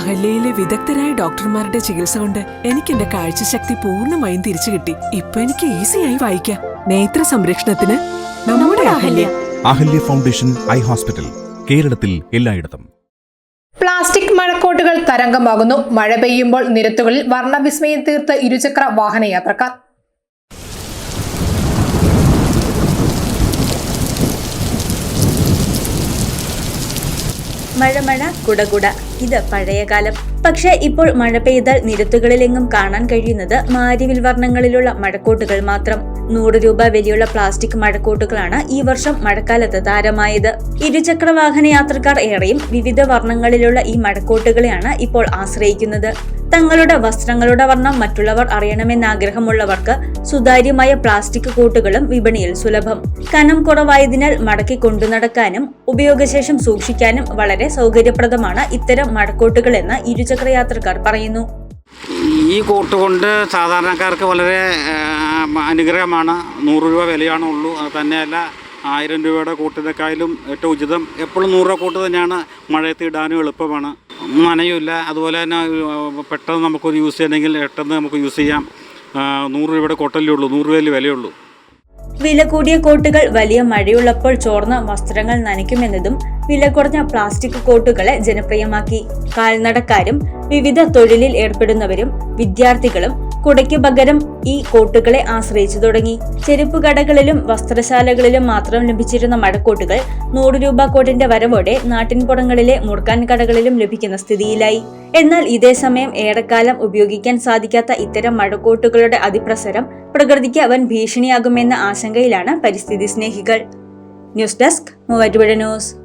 അഹല്യയിലെ വിദഗ്ധരായ ഡോക്ടർമാരുടെ ചികിത്സ കൊണ്ട് എനിക്ക് എന്റെ കാഴ്ചശക്തി പൂർണമായും തിരിച്ചു കിട്ടി. ഇപ്പൊ എനിക്ക് ഈസിയായി വായിക്കാം. നേത്ര സംരക്ഷണത്തിന് നമ്മുടെ Ahalya. Ahalya Foundation Eye Hospital കേരളത്തിൽ എല്ലായിടത്തും. പ്ലാസ്റ്റിക് മഴക്കോട്ടുകൾ തരംഗമാകുന്നു. മഴ പെയ്യുമ്പോൾ നിരത്തുകളിൽ വർണവിസ്മയം തീർത്ത് ഇരുചക്ര വാഹനയാത്രക്കാർ. മഴ മഴ കുടകുട ഇത് പഴയകാലം പക്ഷേ ഇപ്പോൾ മഴ പെയ്താൽ നിരത്തുകളിലെങ്ങും കാണാൻ കഴിയുന്നത് മാരിവിൽ വർണങ്ങളിലുള്ള മഴക്കോട്ടുകൾ മാത്രം. നൂറ് രൂപ വിലയുള്ള പ്ലാസ്റ്റിക് മഴക്കൂട്ടുകളാണ് ഈ വർഷം മഴക്കാലത്ത് താരമായത്. ഇരുചക്ര വാഹന യാത്രക്കാർ ഏറെയും വിവിധ വർണങ്ങളിലുള്ള ഈ മഴക്കൂട്ടുകളെയാണ് ഇപ്പോൾ ആശ്രയിക്കുന്നത്. തങ്ങളുടെ വസ്ത്രങ്ങളുടെ വർണം മറ്റുള്ളവർ അറിയണമെന്ന ആഗ്രഹമുള്ളവർക്ക് സുതാര്യമായ പ്ലാസ്റ്റിക് കൂട്ടുകളും വിപണിയിൽ സുലഭം. കനം കുറവായതിനാൽ മടക്കി കൊണ്ടുനടക്കാനും ഉപയോഗശേഷം സൂക്ഷിക്കാനും വളരെ സൗകര്യപ്രദമാണ് ഇത്തരം മടക്കൂട്ടുകൾ എന്ന് ഇരുചക്ര യാത്രക്കാർ പറയുന്നു. ഈ കോട്ട് കൊണ്ട് സാധാരണക്കാർക്ക് വളരെ അനുഗ്രഹമാണ്. നൂറ് രൂപ വിലയാണ് ഉള്ളൂ. അത് തന്നെയല്ല ആയിരം രൂപയുടെ കോട്ടിനേക്കാളും ഏറ്റവും ഉചിതം. എപ്പോഴും നൂറ് രൂപ കൂട്ട് തന്നെയാണ് മഴയത്ത് ഇടാനും എളുപ്പമാണ്. നനയുമില്ല. അതുപോലെ തന്നെ പെട്ടെന്ന് നമുക്കൊരു യൂസ് ചെയ്യണമെങ്കിൽ പെട്ടെന്ന് നമുക്ക് യൂസ് ചെയ്യാം. നൂറ് രൂപയുടെ കോട്ടല്ലേ ഉള്ളൂ. നൂറ് രൂപയിൽ വിലയുള്ളൂ. വില കൂടിയ കോട്ടുകൾ വലിയ മഴയുള്ളപ്പോൾ ചോർന്ന വസ്ത്രങ്ങൾ നനയ്ക്കുമെന്നതും വില കുറഞ്ഞ പ്ലാസ്റ്റിക് കോട്ടുകളെ ജനപ്രിയമാക്കി. കാൽനടക്കാരും വിവിധ തൊഴിലിൽ ഏർപ്പെടുന്നവരും വിദ്യാർത്ഥികളും കുടയ്ക്ക് പകരം ഈ കോട്ടുകളെ ആശ്രയിച്ചു തുടങ്ങി. ചെരുപ്പ് കടകളിലും വസ്ത്രശാലകളിലും മാത്രം ലഭിച്ചിരുന്ന മഴക്കോട്ടുകൾ നൂറ് രൂപ കോട്ടിന്റെ വരവോടെ നാട്ടിൻപുറങ്ങളിലെ മുറുക്കാൻ കടകളിലും ലഭിക്കുന്ന സ്ഥിതിയിലായി. എന്നാൽ ഇതേ സമയം ഏറെക്കാലം ഉപയോഗിക്കാൻ സാധിക്കാത്ത ഇത്തരം മഴക്കോട്ടുകളുടെ അതിപ്രസരം പ്രകൃതിക്ക് അവൻ ഭീഷണിയാകുമെന്ന ആശങ്കയിലാണ് പരിസ്ഥിതി സ്നേഹികൾ. News desk Muvattupuzha news.